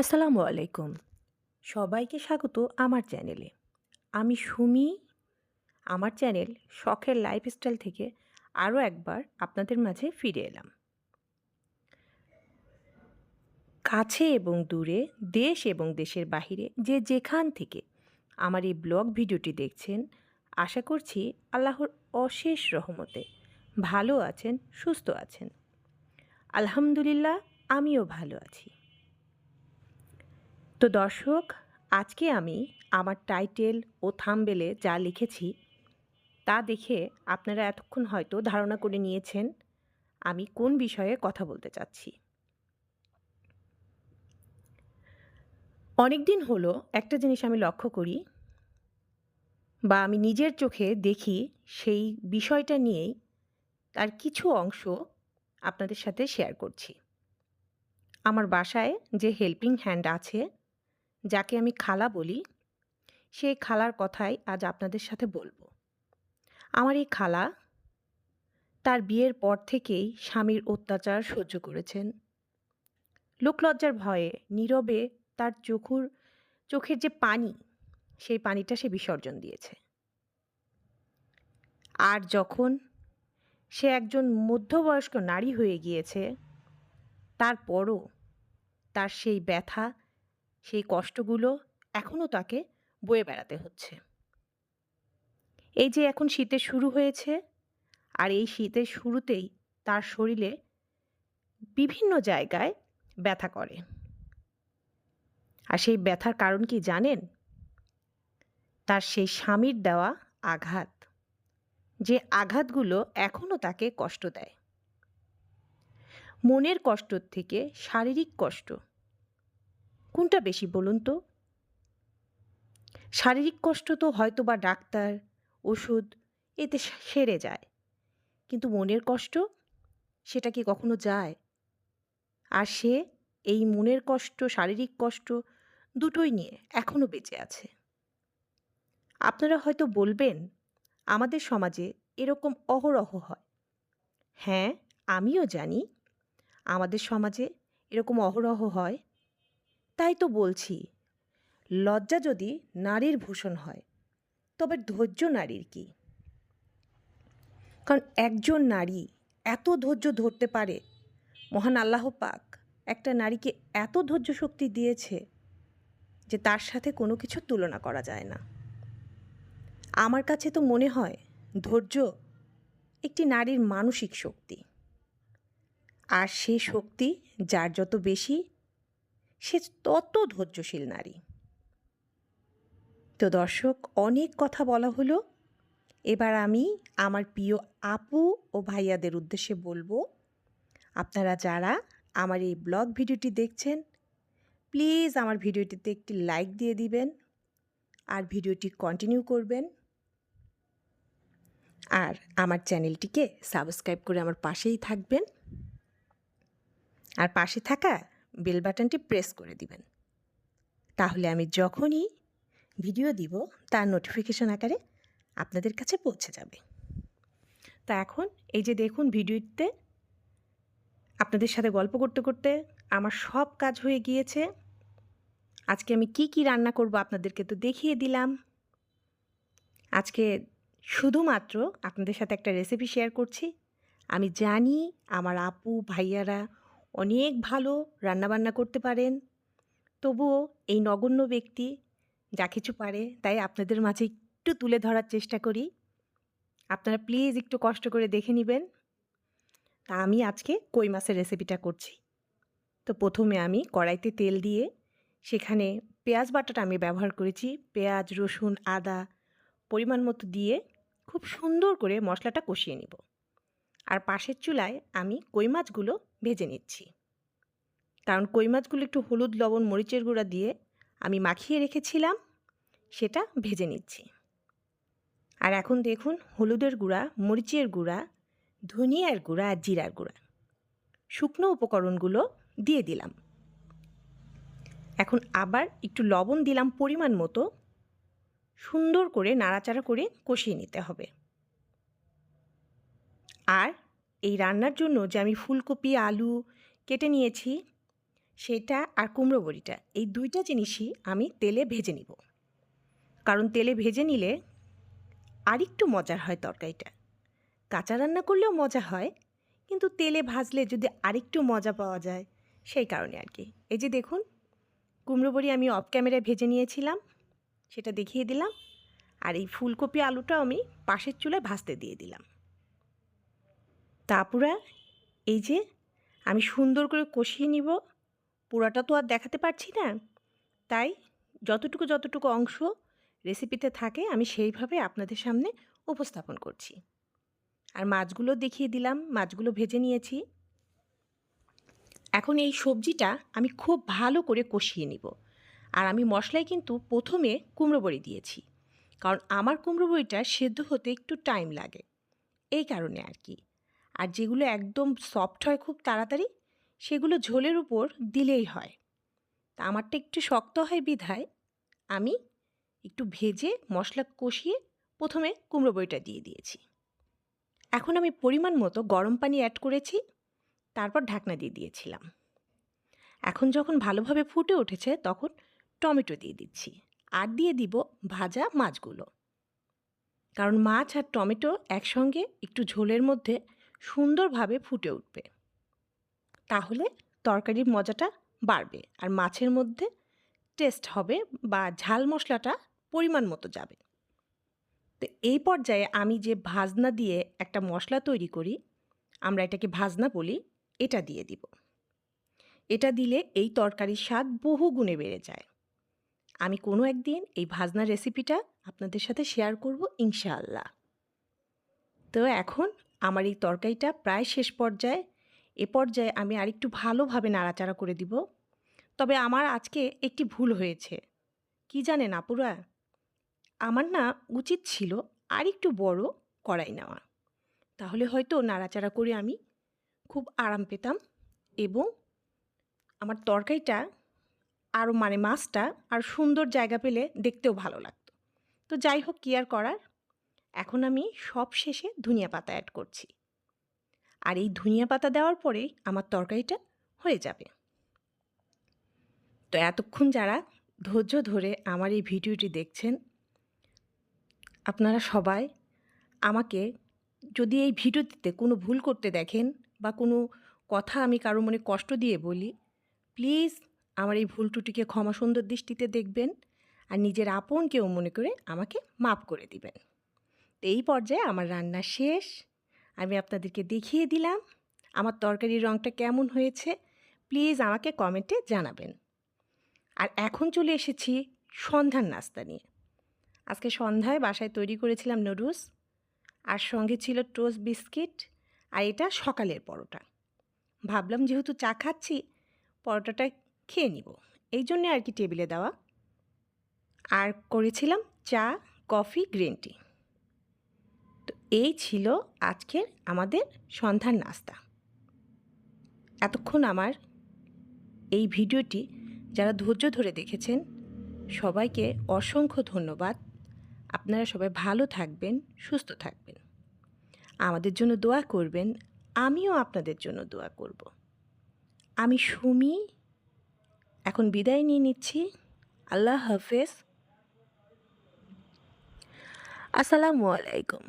আসসালামু আলাইকুম। সবাইকে স্বাগত আমার চ্যানেলে আমি সুমি। আমার চ্যানেল শখের লাইফস্টাইল থেকে আরও একবার আপনাদের মাঝে ফিরে এলাম। কাছে এবং দূরে, দেশ এবং দেশের বাহিরে যে যেখান থেকে আমার এই ব্লগ ভিডিওটি দেখছেন, আশা করছি আল্লাহর অশেষ রহমতে ভালো আছেন, সুস্থ আছেন। আলহামদুলিল্লাহ, আমিও ভালো আছি। তো দর্শক, আজকে আমি আমার টাইটেল ও থাম্বেলে যা লিখেছি, তা দেখে আপনারা এতক্ষণ হয়তো ধারণা করে নিয়েছেন আমি কোন বিষয়ে কথা বলতে চাচ্ছি। অনেক দিন হলো একটা জিনিস আমি লক্ষ্য করি বা আমি নিজের চোখে দেখি সেই বিষয়টা নিয়েই তার কিছু অংশ আপনাদের সাথে শেয়ার করছি। আমার বাসায় যে হেল্পিং হ্যান্ড আছে যাকে আমি খালা বলি, সেই খালার কথাই আজ আপনাদের সাথে বলব। আমার এই খালা তার বিয়ের পর থেকেই স্বামীর অত্যাচার সহ্য করেছেন। লোকলজ্জার ভয়ে, নীরবে তার চোখুর, চোখের যে পানি, সেই পানিটা সে বিসর্জন দিয়েছে। আর যখন সে একজন মধ্যবয়স্ক নারী হয়ে গিয়েছে, তারপরও তার সেই ব্যথা সেই কষ্টগুলো এখনও তাকে বয়ে বেড়াতে হচ্ছে। এই যে এখন শীতের শুরু হয়েছে, আর এই শীতের শুরুতেই তার শরীরে বিভিন্ন জায়গায় ব্যথা করে। আর সেই ব্যথার কারণ কি জানেন? তার সেই স্বামীর দেওয়া আঘাত, যে আঘাতগুলো এখনও তাকে কষ্ট দেয়। মনের কষ্টর থেকে শারীরিক কষ্ট কোনটা বেশি বলুন তো? শারীরিক কষ্ট তো হয়তো বা ডাক্তার, ওষুধ, এতে সেরে যায়। কিন্তু মনের কষ্ট, সেটা কি কখনো যায়? আর সে, এই মনের কষ্ট, শারীরিক কষ্ট দুটোই নিয়ে এখনও বেঁচে আছে। আপনারা হয়তো বলবেন, আমাদের সমাজে এরকম অহরহ হয়। হ্যাঁ আমিও জানি, আমাদের সমাজে এরকম অহরহ হয় তাই তো বলছি, লজ্জা যদি নারীর ভূষণ হয়, তবে ধৈর্য নারীর কি? কারণ একজন নারী এত ধৈর্য ধরতে পারে, মহান আল্লাহ পাক একটা নারীকে এত ধৈর্য শক্তি দিয়েছে যে তার সাথে কোনো কিছু তুলনা করা যায় না। আমার কাছে তো মনে হয় ধৈর্য একটি নারীর মানসিক শক্তি। আর সে শক্তি যার যত বেশি সে তত ধৈর্যশীল নারী। তো দর্শক, অনেক কথা বলা হলো। এবার আমি আমার প্রিয় আপু ও ভাইয়াদের উদ্দেশ্যে বলব, আপনারা যারা আমার এই ব্লগ ভিডিওটি দেখছেন, প্লিজ আমার ভিডিওটিতে একটি লাইক দিয়ে দিবেন আর ভিডিওটি কন্টিনিউ করবেন। আর আমার চ্যানেলটিকে সাবস্ক্রাইব করে আমার পাশেই থাকবেন। আর পাশে থাকা বেল বাটনটি প্রেস করে দিবেন। তাহলে আমি যখনই ভিডিও দিব, তার নোটিফিকেশন আকারে আপনাদের কাছে পৌঁছে যাবে। তা এখন এই যে দেখুন ভিডিওতে আপনাদের সাথে গল্প করতে করতে আমার সব কাজ হয়ে গিয়েছে। আজকে আমি কি কি রান্না করব আপনাদেরকে তো দেখিয়ে দিলাম। আজকে শুধুমাত্র আপনাদের সাথে একটা রেসিপি শেয়ার করছি। আমি জানি আমার আপু, ভাইয়ারা অনেক ভালো রান্নাবান্না করতে পারেন। তবুও এই নগণ্য ব্যক্তি যা কিছু পারে তাই আপনাদের মাঝে একটু তুলে ধরার চেষ্টা করি। আপনারা প্লিজ একটু কষ্ট করে দেখে নেবেন। তা আমি আজকে কই মাছের রেসিপিটা করছি। তো প্রথমে আমি কড়াইতে তেল দিয়ে সেখানে পেঁয়াজ বাটাটা আমি ব্যবহার করেছি। পেঁয়াজ, রসুন, আদা পরিমাণ মতো দিয়ে খুব সুন্দর করে মশলাটা কষিয়ে নিব। আর পাশের চুলায় আমি কই মাছগুলো ভেজে নিচ্ছি। কারণ কই মাছগুলো একটু হলুদ, লবণ, মরিচের গুঁড়া দিয়ে আমি মাখিয়ে রেখেছিলাম, সেটা ভেজে নিচ্ছি। আর এখন দেখুন হলুদের গুঁড়া, মরিচের গুঁড়া, ধনিয়ার গুঁড়া আর জিরার গুঁড়া। শুকনো উপকরণগুলো দিয়ে দিলাম। এখন আবার একটু লবণ দিলাম পরিমাণ মতো। সুন্দর করে নাড়াচাড়া করে কষিয়ে নিতে হবে। আর এই রান্নার জন্য যে আমি ফুলকপি, আলু কেটে নিয়েছি, সেটা আর কুমড়ো বড়িটা, এই দুইটা জিনিসই আমি তেলে ভেজে নিব। কারণ তেলে ভেজে নিলে আরেকটু মজার হয় তরকারিটা। কাঁচা রান্না করলেও মজা হয়, কিন্তু তেলে ভাজলে যদি আরেকটু মজা পাওয়া যায়, সেই কারণে আর কি। এই যে দেখুন, কুমড়ো বড়ি আমি অফ ক্যামেরায় ভেজে নিয়েছিলাম, সেটা দেখিয়ে দিলাম, আর এই ফুলকপি, আলুটাও আমি পাশের চুলায় ভাজতে দিয়ে দিলাম। তারপরে এই যে, আমি সুন্দর করে কষিয়ে নিব। পুরাটা তো আর দেখাতে পারছি না। তাই যতটুকু যতটুকু অংশ রেসিপিতে থাকে, আমি সেইভাবে আপনাদের সামনে উপস্থাপন করছি। আর মাছগুলো দেখিয়ে দিলাম, মাছগুলো ভেজে নিয়েছি। এখন এই সবজিটা আমি খুব ভালো করে কষিয়ে নিব। আর আমি মশলায় কিন্তু প্রথমে কুমড়ো বড়ি দিয়েছি। কারণ আমার কুমড়ো বড়িটা সেদ্ধ হতে একটু টাইম লাগে। এই কারণে আর কি। আর যেগুলো একদম সফট হয় খুব তাড়াতাড়ি, সেগুলো ঝোলের উপর দিলেই হয়। তা আমারটা একটু শক্ত হয় বিধায় আমি একটু ভেজে মশলা কষিয়ে প্রথমে কুমড়ো বইটা দিয়ে দিয়েছি। এখন আমি পরিমাণ মতো গরম পানি অ্যাড করেছি, তারপর ঢাকনা দিয়ে দিয়েছিলাম। এখন যখন ভালোভাবে ফুটে উঠেছে তখন টমেটো দিয়ে দিচ্ছি আর দিয়ে দিব ভাজা মাছগুলো। কারণ মাছ আর টমেটো একসঙ্গে একটু ঝোলের মধ্যে সুন্দরভাবে ফুটে উঠবে। তাহলে তরকারির মজাটা বাড়বে আর মাছের মধ্যে টেস্ট হবে বা ঝাল মশলাটা পরিমাণ মতো যাবে। তো এই পর্যায়ে আমি যে ভাজনা দিয়ে একটা মশলা তৈরি করি, আমরা এটাকে ভাজনা বলি, এটা দিয়ে দিব। এটা দিলে এই তরকারির স্বাদ বহু গুণে বেড়ে যায়। আমি কোনো একদিন এই ভাজনা রেসিপিটা আপনাদের সাথে শেয়ার করব, ইনশাআল্লাহ। তো এখন আমার এই তরকারিটা প্রায় শেষ পর্যায়ে। এ পর্যায়ে আমি আরেকটু ভালোভাবে নাড়াচাড়া করে দিব। তবে আমার আজকে একটি ভুল হয়েছে। কি জানেন আপুরা? আমার না উচিত ছিল আর একটু বড় কড়াই নেওয়া। তাহলে হয়তো নাড়াচাড়া করে আমি খুব আরাম পেতাম এবং আমার তরকারিটা আরও মানে মাছটা আর সুন্দর জায়গা পেলে দেখতেও ভালো লাগতো। তো যাই হোক, কি আর করার? এখন আমি সব শেষে ধনিয়া পাতা অ্যাড করছি। আর এই ধনিয়া পাতা দেওয়ার পরেই আমার তরকারিটা হয়ে যাবে। তো এতক্ষণ যারা ধৈর্য ধরে আমার এই ভিডিওটি দেখছেন, আপনারা সবাই আমাকে যদি এই ভিডিওটিতে কোনো ভুল করতে দেখেন বা কোনো কথা আমি কারও মনে কষ্ট দিয়ে বলি, প্লিজ আমার এই ভুল ত্রুটিকে ক্ষমা সুন্দর দৃষ্টিতে দেখবেন আর নিজের আপন কেউ মনে করে আমাকে মাফ করে দিবেন। এই পর্যায়ে আমার রান্না শেষ। আমি আপনাদেরকে দেখিয়ে দিলাম আমার তরকারির রঙটা কেমন হয়েছে। প্লিজ আমাকে কমেন্টে জানাবেন। আর এখন চলে এসেছি সন্ধ্যার নাস্তা নিয়ে। আজকে সন্ধ্যায় বাসায় তৈরি করেছিলাম নুডলস, আর সঙ্গে ছিল টোস্ট বিস্কিট, আর এটা সকালের পরোটা। ভাবলাম যেহেতু চা খাচ্ছি, পরোটাটা খেয়ে নিব। এই জন্যে আর কি টেবিলে দেওয়া। আর করেছিলাম চা, কফি, গ্রিন টি। এই ছিল আজকের আমাদের সন্ধ্যার নাস্তা। এতক্ষণ আমার এই ভিডিওটি যারা ধৈর্য ধরে দেখেছেন, সবাইকে অসংখ্য ধন্যবাদ। আপনারা সবাই ভালো থাকবেন, সুস্থ থাকবেন। আমাদের জন্য দোয়া করবেন, আমিও আপনাদের জন্য দোয়া করব। আমি সুমি, এখন বিদায় নিয়ে নিচ্ছি। আল্লাহ হাফেজ। আসসালামু আলাইকুম।